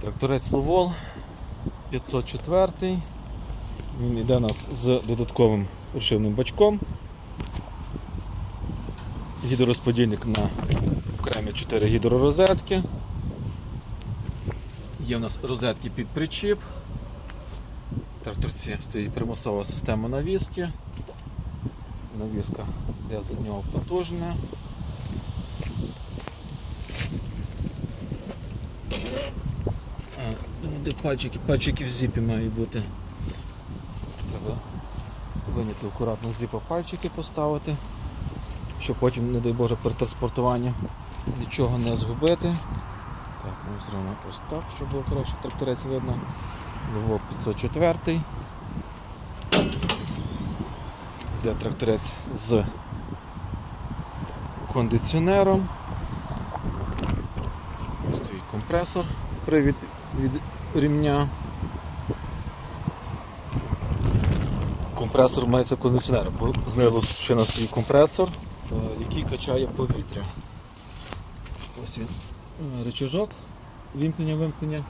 Тракторець Ловол 504. Він йде у нас з додатковим рушивним бачком. Гідророзподільник на окремі 4 гідророзетки. Є у нас розетки під причіп. В тракторці стоїть примусова система навіски. Навіска йде з нього потужна. Де пальчики? Пальчики в зіпі мають бути. Треба виняти акуратно з зіпа пальчики поставити, щоб потім, не дай Боже, при транспортуванні нічого не згубити. Так, ми зробимо ось так, щоб було краще тракторець видно. Лово 504. Йде тракторець з кондиціонером. Стоїть компресор, привід від рівня. Компресор мається кондиціонер, бо знизу ще на стоїть компресор, е, який качає повітря. Ось він. Е, Рычажок, вімкнення, вимкнення.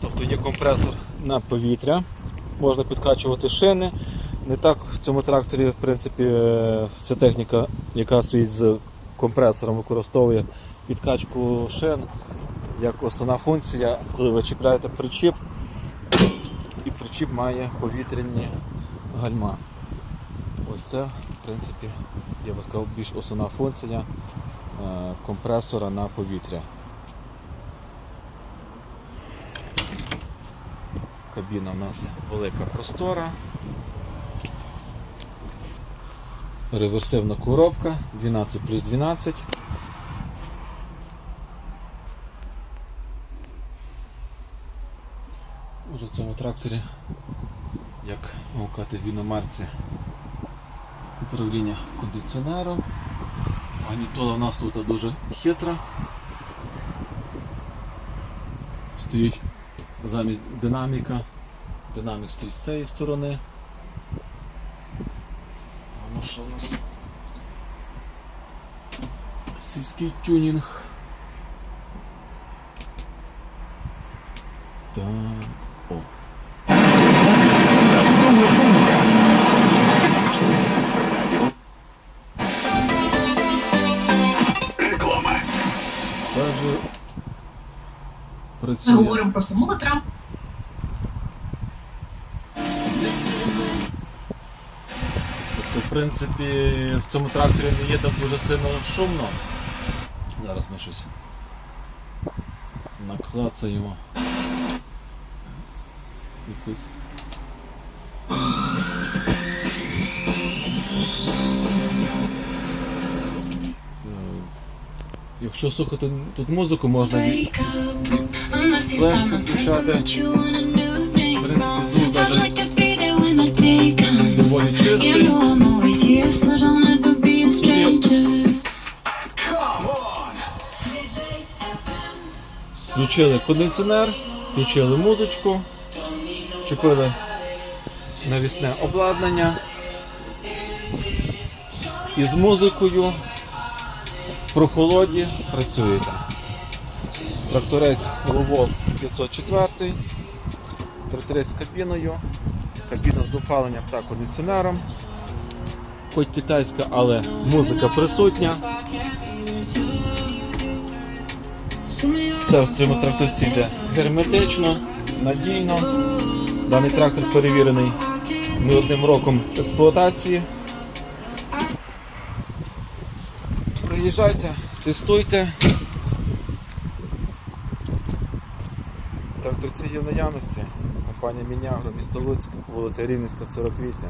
Тобто є компресор на повітря, можна підкачувати шини. Не так в цьому тракторі, в принципі, е, вся техніка, яка стоїть з компресором, використовує підкачку шин як основна функція, коли ви чіпляєте причіп, і причіп має повітряні гальма. Ось це, в принципі, я би сказав, більш основна функція е, компресора на повітря. Кабіна у нас велика простора. Реверсивна коробка 12 плюс 12. Може в цьому тракторі, як гукати в іномарці, управління кондиціонером. Магнітола у нас тут дуже хитра. Стоїть замість динаміка. Динамік стоїть з цієї сторони. А ну що у нас? Сільський тюнінг. Так. О. Даже Ми працює. говоримо про самотра. В принципі, в цьому тракторі не є так дуже сильно шумно. Зараз ми щось наклацаємо. Якусь. Е, Якщо слухати тут музику, можна. Флешку включати. В принципі, звук даже доволі чистий. Включили кондиціонер, включили музичку, вчепили навісне обладнання. І з музикою в прохолоді працюєте. Тракторець Ловол 504, тракторець з кабіною, кабіна з опаленням та кондиціонером. Хоч китайська, але музика присутня. Це в цьому тракторці йде герметично, надійно. Даний трактор перевірений не одним роком експлуатації. Приїжджайте, тестуйте. Тракторці є в наявності. Компанія Мінягро, місто Луцьк, вулиця Рівненська, 48.